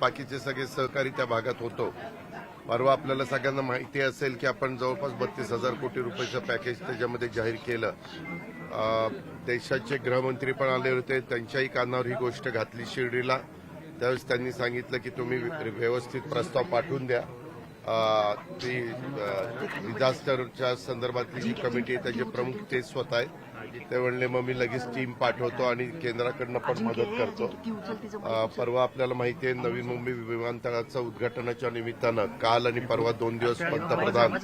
बाकीचे सगळे सहकारी त्या भागात होतो. परवा आपल्याला सगळ्यांना माहिती असेल की आपण जवळपास बत्तीस हजार कोटी रुपयाचं पॅकेज त्याच्यामध्ये जाहीर केलं. देशाचे गृहमंत्री पण आले होते. त्यांच्याही कानावर ही गोष्ट घातली शिर्डीला. त्यावेळेस त्यांनी सांगितलं की तुम्ही व्यवस्थित प्रस्ताव पाठवून द्या. ती डिझास्टरच्या संदर्भातली जी कमिटी आहे त्याचे प्रमुख ते स्वतः आहेत. ते म्हणले मग मी लगेच टीम पाठवतो आणि केंद्राकडनं पण मदत करतो. परवा आपल्याला माहिती आहे नवी मुंबई विमानतळाचं उद्घाटनाच्या निमित्तानं काल आणि परवा दोन दिवस पंतप्रधान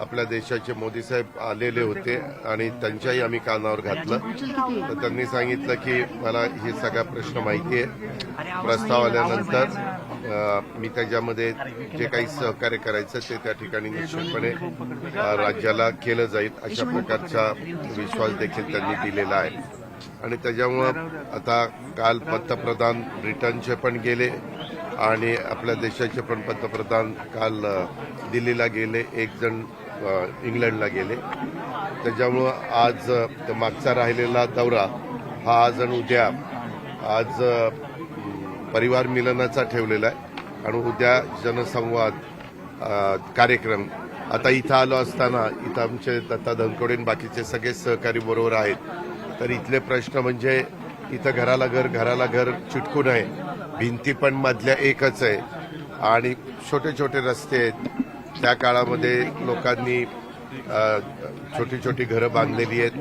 आपल्या देशाचे मोदी साहेब आलेले होते आणि त्यांच्याही आम्ही कानावर घातलं. तर त्यांनी सांगितलं की मला हे सगळा प्रश्न माहिती आहे प्रस्ताव आल्यानंतर मी त्याच्यामध्ये जे काही सहकार्य करायचं ते त्या ठिकाणी निश्चितपणे राज्याला केलं जाईल अशा प्रकारचा विश्वास देखील त्यांनी दिलेला आहे. आणि त्याच्यामुळं आता काल पंतप्रधान ब्रिटनचे पण गेले आणि आपल्या देशाचे पण पंतप्रधान काल दिल्लीला गेले एक जण इंग्लंडला गेले. त्याच्यामुळं आज मागचा राहिलेला दौरा हा आज आणि उद्या आज परिवार मिलनाचा ठेवलेला आहे. आणि उद्या जनसंवाद कार्यक्रम. आता इथं आलो असताना इथं आमचे दत्ता धनकोडे बाकीचे सगळे सहकारी बरोबर आहेत. तर इथले प्रश्न म्हणजे इथं घराला घर घराला घर चिटकून आहे भिंती पण मधल्या एकच आहे. आणि छोटे छोटे रस्ते आहेत. त्या काळामध्ये लोकांनी छोटी छोटी घरं बांधलेली आहेत.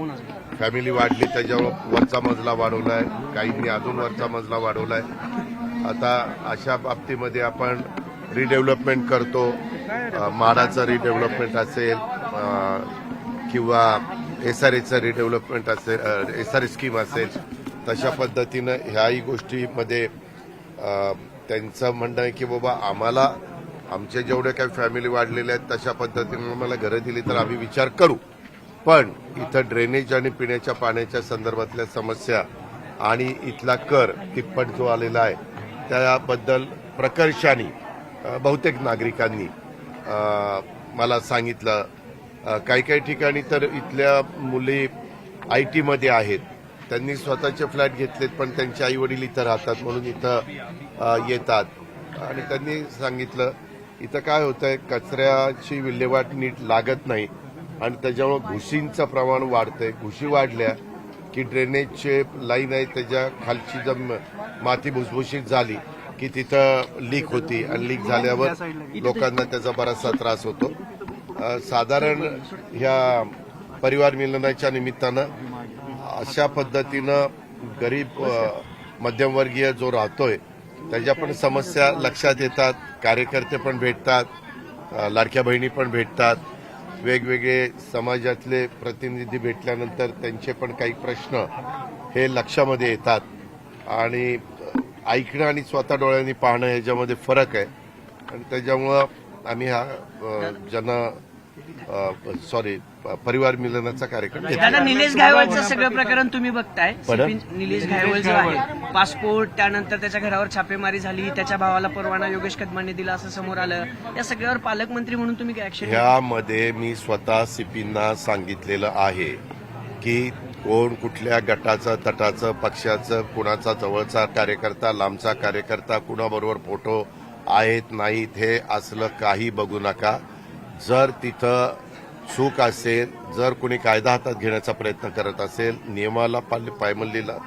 फॅमिली वाढली त्याच्यावर वरचा मजला वाढवला आहे काहींनी अजून वरचा मजला वाढवला आहे आता अशा बाबतीमध्ये आपण रिडेव्हलपमेंट करतो. माडाचं रिडेव्हलपमेंट असेल किंवा एस आर एचं रिडेव्हलपमेंट असेल एस आर ए स्कीम असेल तशा पद्धतीनं ह्याही गोष्टीमध्ये त्यांचं म्हणणं आहे की बाबा आम्हाला आमचे जेवढे काही फॅमिली वाढलेले आहेत तशा पद्धतीनं आम्हाला घरं दिली तर आम्ही विचार करू. पण इथं ड्रेनेज आणि पिण्याच्या पाण्याच्या संदर्भातल्या समस्या आणि इथला कर तिप्पट जो आलेला आहे त्याबद्दल प्रकर्षाने बहुतेक नागरिकांनी मला सांगितलं. काही काही ठिकाणी तर इथल्या मुली आय टीमध्ये आहेत. त्यांनी स्वतःचे फ्लॅट घेतलेत पण त्यांचे आई वडील इथं राहतात म्हणून इथं येतात. आणि त्यांनी सांगितलं इथं काय होतंय? कचऱ्याची विल्हेवाट नीट लागत नाही आणि त्याच्यामुळे घुशींचं प्रमाण वाढतंय. घुशी वाढल्या की ड्रेनेजचे लाईन आहे त्याच्या खालची जम माती भुसभुशीत झाली की तिथं लीक होती. आणि लीक झाल्यावर लोकांना त्याचा बराचसा त्रास होतो. साधारण ह्या परिवार मिलनाच्या निमित्तानं अशा पद्धतीनं गरीब मध्यमवर्गीय जो राहतोय त्याच्या पण समस्या लक्षात येतात. कार्यकर्ते पण भेटतात. लाडक्या बहिणी पण भेटतात. वेगवेगळे समाजातले प्रतिनिधी भेटल्यानंतर त्यांचे पण काही प्रश्न हे लक्षामध्ये येतात. आणि ऐकणं आणि स्वतः डोळ्यांनी पाहणं याच्यामध्ये फरक आहे. आणि त्याच्यामुळं आम्ही हा जन सॉरी परिवार मिलनाचा कार्यक्रम दादा निलेश घायवळचं सगळं प्रकरण तुम्ही बघताय. निलेश घायवळ जो आहे पासपोर्ट त्यानंतर त्याच्या घरावर छापेमारी झाली त्याच्या भावाला परवाना योगेश कदमांनी दिला असं समोर आलं. या सगळ्यावर पालकमंत्री म्हणून तुम्ही काय ऍक्शन ह्यामध्ये मी स्वतः सीपींना सांगितलेलं आहे की कोण कुठल्या गटाचं तटाचं पक्षाचं कुणाचा जवळचा कार्यकर्ता लांबचा कार्यकर्ता कुणाबरोबर फोटो आहेत नाहीत हे असलं काही बघू नका. जर तिथं चूक असेल जर कुणी कायदा हातात घेण्याचा प्रयत्न करत असेल नियमाला पाल- पायमल्लीला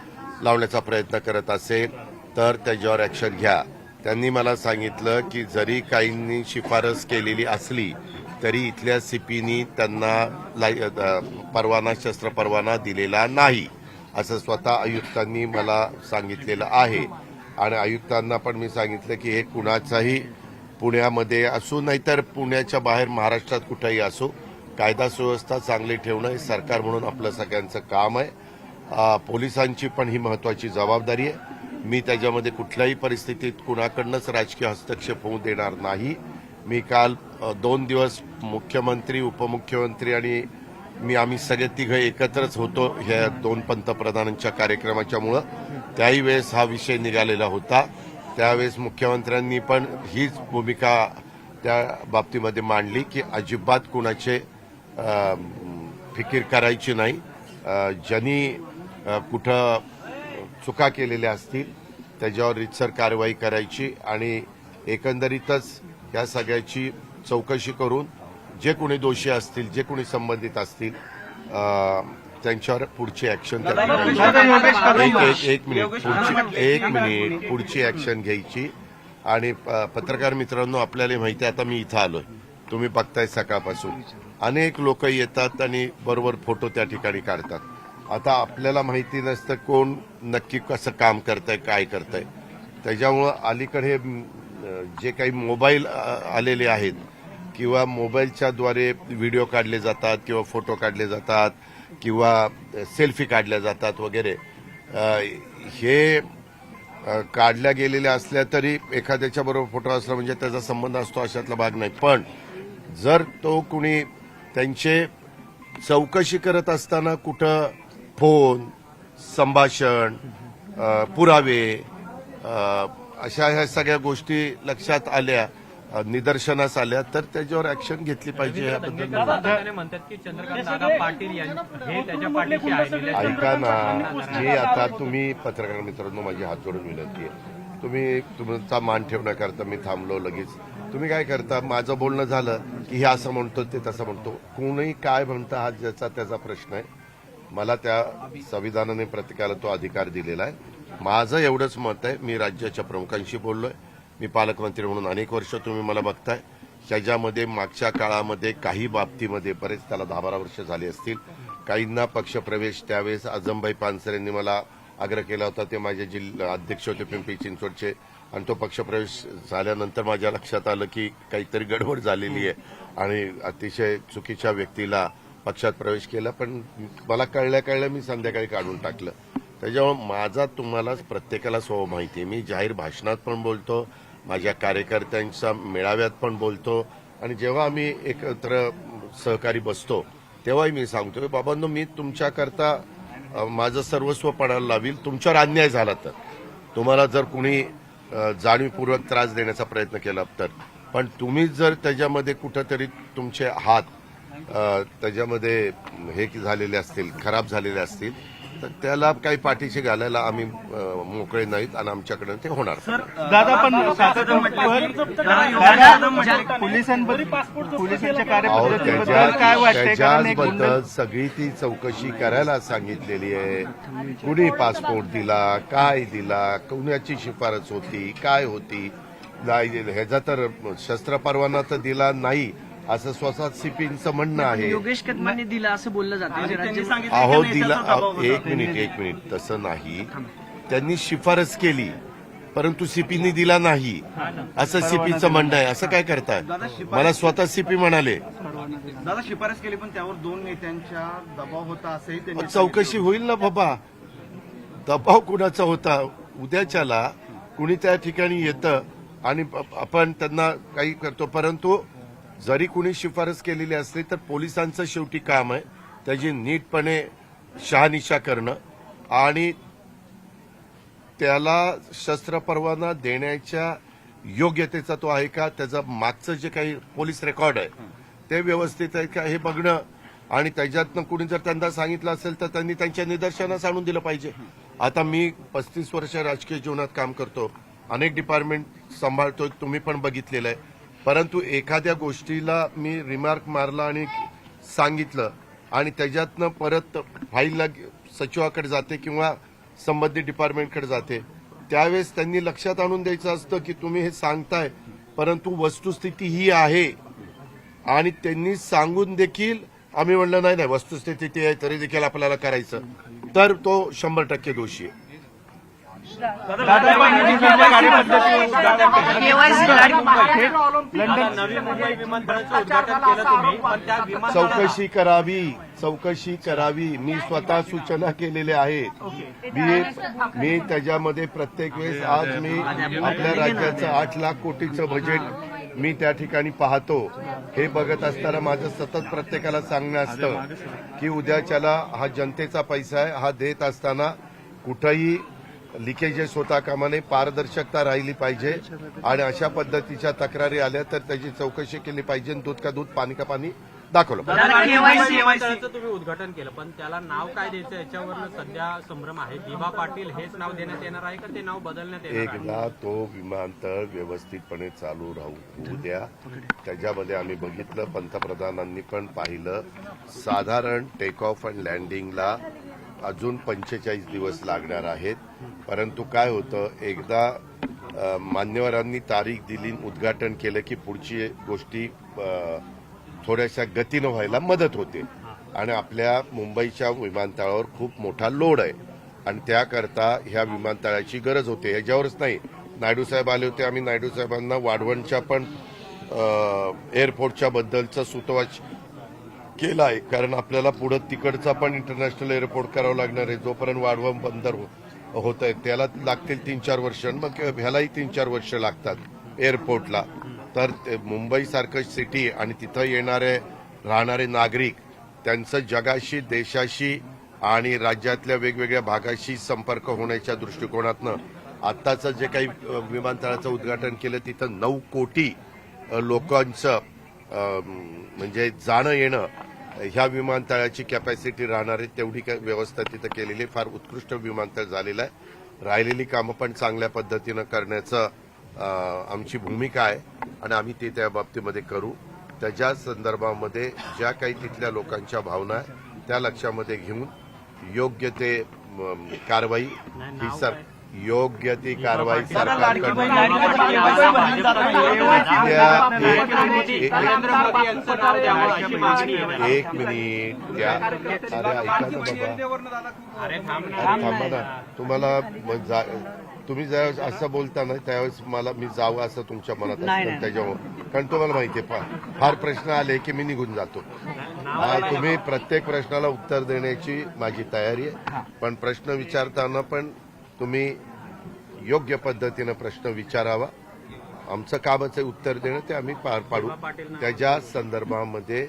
लावण्याचा प्रयत्न करत असेल तर त्याच्यावर ॲक्शन घ्या. त्यांनी मला सांगितलं की जरी काहींनी शिफारस केलेली असली तरी इथल्या सीपीनी त्यांना लाई- परवाना शस्त्र परवाना दिलेला नाही असं स्वतः आयुक्तांनी मला सांगितलेलं आहे. आणि आयुक्तांना पण मी सांगितलं की हे कुणाचाही पुण्यामध्ये असो नाहीतर पुण्याच्या बाहेर महाराष्ट्रात कुठेही असो कायदा सुव्यवस्था चांगली ठेवणं हे सरकार म्हणून आपलं सगळ्यांचं काम आहे. पोलिसांची पण ही महत्वाची जबाबदारी आहे. मी त्याच्यामध्ये कुठल्याही परिस्थितीत कुणाकडनंच राजकीय हस्तक्षेप होऊ देणार नाही. मी काल दोन दिवस मुख्यमंत्री उपमुख्यमंत्री आणि मी आम्ही सगळे तिघं एकत्रच होतो ह्या दोन पंतप्रधानांच्या कार्यक्रमाच्यामुळं त्याही वेळेस हा विषय निघालेला होता. त्यावेळेस मुख्यमंत्र्यांनी पण हीच भूमिका त्या बाबतीमध्ये मांडली की अजिबात कुणाचे फिकीर करायची नाही. ज्यांनी कुठं चुका केलेल्या असतील त्याच्यावर रितसर कारवाई करायची आणि एकंदरीतच या सगळ्याची चौकशी करून जे कोणी दोषी असतील जे कोणी संबंधित असतील त्यांच्यावर पुढची ऍक्शन एक मिनिट पुढची एक मिनिट पुढची ऍक्शन घ्यायची. आणि पत्रकार मित्रांनो आपल्याला माहिती आहे आता मी इथं आलोय. तुम्ही बघताय सकाळपासून. अनेक लोक येतात आणि बरोबर फोटो त्या ठिकाणी काढतात. आता आपल्याला माहिती नसतं कोण नक्की कसं काम करतंय काय करतंय. त्याच्यामुळं अलीकडे जे काही मोबाईल आलेले आहेत किंवा मोबाईलच्या द्वारे व्हिडिओ काढले जातात किंवा फोटो काढले जातात किंवा सेल्फी काढल्या जातात वगैरे. हे काढल्या गेलेल्या असल्या तरी एखाद्याच्या बरोबर फोटो असला म्हणजे त्याचा संबंध असतो अशातला भाग नाही. पण जर तो कुणी त्यांचे चौकशी करत असताना कुठं फोन संभाषण पुरावे अशा ह्या सगळ्या गोष्टी लक्षात आल्या निदर्शनास आल्या तर त्याच्यावर ऍक्शन घेतली पाहिजे याबद्दल मी म्हणतो. सातत्याने म्हणतात की चंद्रकांत दादा पाटील यां- हे त्याच्या पाठीशी आहे निलेश ऐका ना मी आता तुम्ही पत्रकार मित्रांनो माझी हात जोडून विनंती आहे. तुम्ही तुमचा मान ठेवण्याकरता मी थांबलो लगेच. तुम्ही काय करता माझं बोलणं झालं की हे असं म्हणतो ते तसं म्हणतो. कोणी काय म्हणतं हा ज्याचा त्याचा प्रश्न आहे. मला त्या संविधानाने प्रत्येकाला तो अधिकार दिलेला आहे. माझं एवढंच मत आहे. मी राज्याच्या प्रमुखांशी बोललोय. मी पालकमंत्री म्हणून अनेक वर्ष तुम्ही मला बघताय. त्याच्यामध्ये मागच्या काळामध्ये काही बाबतीमध्ये बरेच त्याला दहा बारा वर्ष झाली असतील. काहींना पक्षप्रवेश त्यावेळेस आजमभाई पानसर यांनी मला आग्रह केला होता. ते माझे जिल्हा अध्यक्ष होते पिंपरी चिंचवडचे. आणि तो पक्षप्रवेश झाल्यानंतर माझ्या लक्षात आलं की काहीतरी गडबड झालेली आहे. आणि अतिशय चुकीच्या व्यक्तीला पक्षात प्रवेश केला. पण मला कळल्या कळल्या मी संध्याकाळी काढून टाकलं. त्याच्यामुळे माझा तुम्हाला प्रत्येकाला स्वभाव माहिती आहे. मी जाहीर भाषणात पण बोलतो. माझ्या कार्यकर्त्यांच्या मेळाव्यात पण बोलतो. आणि जेव्हा आम्ही एकत्र सहकारी बसतो तेव्हाही मी सांगतो बाबांनो मी तुमच्याकरता माझं सर्वस्व पणाला लावील. तुमच्यावर अन्याय झाला तर. तुम्हाला जर कुणी जाणीवपूर्वक त्रास देण्याचा प्रयत्न केला तर. पण तुम्ही जर त्याच्यामध्ये कुठंतरी तुमचे हात त्याच्यामध्ये हे झालेले असतील खराब झालेले असतील तर त्याला काही पाठीशी घालायला आम्ही मोकळे नाहीत आणि आमच्याकडे ते होणार. दादा पण त्याच्याबद्दल सगळी ती चौकशी करायला सांगितलेली आहे. कुणी पासपोर्ट दिला काय दिला कुणाची शिफारस होती काय होती? नाही, ह्याचा तर शस्त्र परवाना तर दिला नाही. असं स्वतः सीपींचं म्हणणं आहे. योगेश कदमांनी दिलं असं बोललं जातं. अहो दिला एक मिनिट एक मिनिट. तसं नाही. त्यांनी शिफारस केली. परंतु सीपीनी दिला नाही. असं सीपीचं म्हणणं आहे. असं काय करताय? मला स्वतः सीपी म्हणाले. दादा शिफारस केली पण त्यावर दोन नेत्यांच्या दबाव होता असंही त्यांनी चौकशी होईल ना बाबा. दबाव कुणाचा होता? उद्याच्याला कुणी त्या ठिकाणी येतं आणि आपण त्यांना काही करतो. परंतु जरी कुणी शिफारस केलेली असली तर पोलिसांचं शेवटी काम आहे त्याची नीटपणे शहानिशा करणं आणि त्याला शस्त्र परवाना देण्याच्या योग्यतेचा तो आहे का त्याचं मागचं जे काही पोलीस रेकॉर्ड आहे ते व्यवस्थित आहे का हे बघणं आणि त्याच्यातनं कुणी जर त्यांना सांगितलं असेल तर त्यांनी त्यांच्या निदर्शनास आणून दिलं पाहिजे. आता मी पस्तीस वर्ष राजकीय जीवनात काम करतो. अनेक डिपार्टमेंट सांभाळतो तुम्ही पण बघितलेलं आहे. परंतु एखाद्या गोष्टीला मी रिमार्क मारला आणि सांगितलं आणि त्याच्यातनं परत फाईलला सचिवाकडे जाते किंवा संबंधित डिपार्टमेंटकडे जाते त्यावेळेस त्यांनी लक्षात आणून द्यायचं असतं की तुम्ही हे सांगताय परंतु वस्तुस्थिती ही आहे. आणि त्यांनी सांगून देखील आम्ही म्हणलं नाही नाही वस्तुस्थिती ती आहे तरी देखील आपल्याला करायचं. तर तो शंभर टक्के दोषी आहे. चौकशी करावी चौकशी करावी. मी स्वतः सूचना केलेल्या आहेत. मी मी त्याच्यामध्ये प्रत्येक वेळेस आज मी आपल्या राज्याचं आठ लाख कोटीचं बजेट मी त्या ठिकाणी पाहतो. हे बघत असताना माझं सतत प्रत्येकाला सांगणं असतं की उद्याच्याला हा जनतेचा पैसा आहे. हा देत असताना कुठंही लिकेजेस होता कामा नये पारदर्शकता राहिली पाहिजे आणि अशा पद्धतीच्या तक्रारी आल्या तर त्याची चौकशी केली पाहिजे दूध का दूध पाणी का पाणी दाखवलं तुम्ही उद्घाटन केलं पण त्याला नाव काय द्यायचं याच्यावर सध्या संभ्रम आहे. दिवा पाटील हेच नाव देण्यात येणार आहे का ते नाव बदलण्यात येणार आहे? एकदा तो विमानतळ व्यवस्थितपणे चालू राहू होऊ द्या त्याच्यामध्ये आम्ही बघितलं पंतप्रधानांनी पण पाहिलं साधारण टेक ऑफ अँड लँडिंगला अजून पंचेचाळीस दिवस लागणार आहेत. परंतु काय होतं एकदा मान्यवरांनी तारीख दिली उद्घाटन केलं की पुढची गोष्टी थोड्याशा गतीनं व्हायला मदत होते. आणि आपल्या मुंबईच्या विमानतळावर खूप मोठा लोड आहे. आणि त्याकरता ह्या विमानतळाची गरज होते. याच्यावरच नाही. नायडू साहेब आले होते. आम्ही नायडू साहेबांना वाढवणच्या पण एअरपोर्टच्या बद्दलचं सुतोवाच केला आहे. कारण आपल्याला पुढं तिकडचा पण इंटरनॅशनल एअरपोर्ट करावं लागणार आहे. जोपर्यंत वाढवा बंदर होत आहे त्याला लागतील तीन चार वर्ष. मग ह्यालाही तीन चार वर्ष लागतात एअरपोर्टला तर मुंबई सारखं सिटी आणि तिथं येणारे राहणारे नागरिक त्यांचं जगाशी देशाशी आणि राज्यातल्या वेगवेगळ्या भागाशी संपर्क होण्याच्या दृष्टिकोनातनं आत्ताचं जे काही विमानतळाचं उद्घाटन केलं तिथं नऊ कोटी लोकांचं म्हणजे जाणं येणं ह्या विमानतळाची कॅपॅसिटी राहणार आहे तेवढी काय व्यवस्था तिथं केलेली आहे. फार उत्कृष्ट विमानतळ झालेलं आहे. राहिलेली कामं पण चांगल्या पद्धतीनं करण्याचं आमची भूमिका आहे. आणि आम्ही ते त्या बाबतीमध्ये करू. त्याच्या संदर्भामध्ये ज्या काही तिथल्या लोकांच्या भावना आहे त्या लक्षामध्ये घेऊन योग्य ते कारवाई ही सर योग्य ती कारवाई आहे एक मिनिट त्या अरे ऐका ना बाबा अरे थांब ना. तुम्हाला तुम्ही ज्यावेळेस असं बोलता ना त्यावेळेस मला मी जावं असं तुमच्या मनात असतं नाही. त्याच्यामुळे कारण तुम्हाला माहिती आहे फार प्रश्न आले की मी निघून जातो हा, तुम्ही प्रत्येक प्रश्नाला उत्तर देण्याची माझी तयारी आहे पण प्रश्न विचारताना पण तुम्ही योग्य पद्धतीनं प्रश्न विचारावा. आमचं कामच उत्तर देणं ते आम्ही पार पाडू. त्याच्या संदर्भामध्ये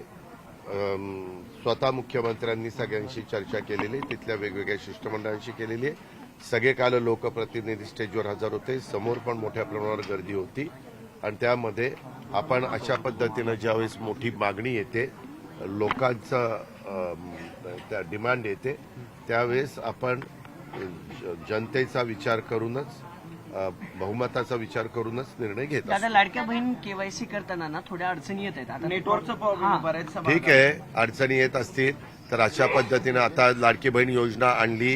स्वतः मुख्यमंत्र्यांनी सगळ्यांशी चर्चा केलेली आहे. तिथल्या वेगवेगळ्या शिष्टमंडळांशी केलेली आहे. सगळे काल लोकप्रतिनिधी स्टेजवर हजर होते. समोर पण मोठ्या प्रमाणावर गर्दी होती. आणि त्यामध्ये आपण अशा पद्धतीनं ज्यावेळेस मोठी मागणी येते लोकांचं त्या डिमांड येते त्यावेळेस आपण जनतेचा विचार करूनच बहुमताचा विचार करूनच निर्णय घेत असतो. दादा लाडक्या बहीण केवायसी करताना ना थोड्या अडचणी येत आहेत. आता नेटवर्कचा प्रॉब्लेम बरेच ठीक आहे अडचणी येत असतील तर अशा पद्धतीनं आता लाडकी बहीण योजना आणली.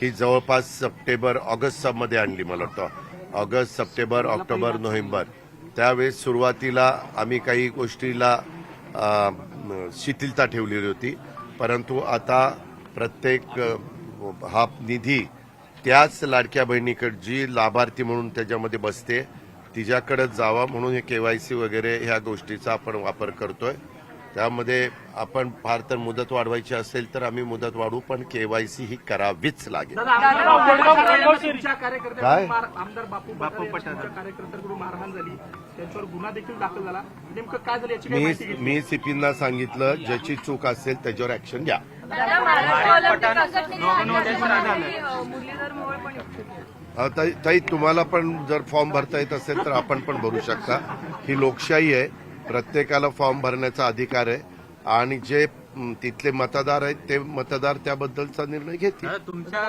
ही जवळपास सप्टेंबर ऑगस्टमध्ये आणली मला वाटतं. August September October November. त्यावेळेस सुरुवातीला आम्ही काही गोष्टीला शिथिलता ठेवलेली होती. परंतु आता प्रत्येक हा निधी त्याच लाडक्या बहिणीकडे जी लाभार्थी म्हणून त्याच्यामध्ये बसते तिच्याकडे जावा म्हणून हे केवायसी वगैरे ह्या गोष्टीचा आपण वापर करतोय. त्यामध्ये आपण फार तर मुदत वाढवायची असेल तर आम्ही मुदत वाढवू पण केवायसी ही करावीच लागेल. काय? आमदार बापू बापू तुमच्या कार्यकर्त्यांकडून मारहाण झाली. त्यांच्यावर गुन्हा देखील दाखल झाला. नेमकं काय झालं याची मी मी सीपींना सांगितलं ज्याची चूक असेल त्याच्यावर ऍक्शन घ्या. ताई ताई, तुम्हाला पण जर फॉर्म भरता येत असेल तर आपण पण भरू शकता. ही लोकशाही आहे. प्रत्येकाला फॉर्म भरण्याचा अधिकार आहे. आणि जे तिथले मतदार आहेत ते मतदार त्याबद्दलचा निर्णय घेतील. तुमच्या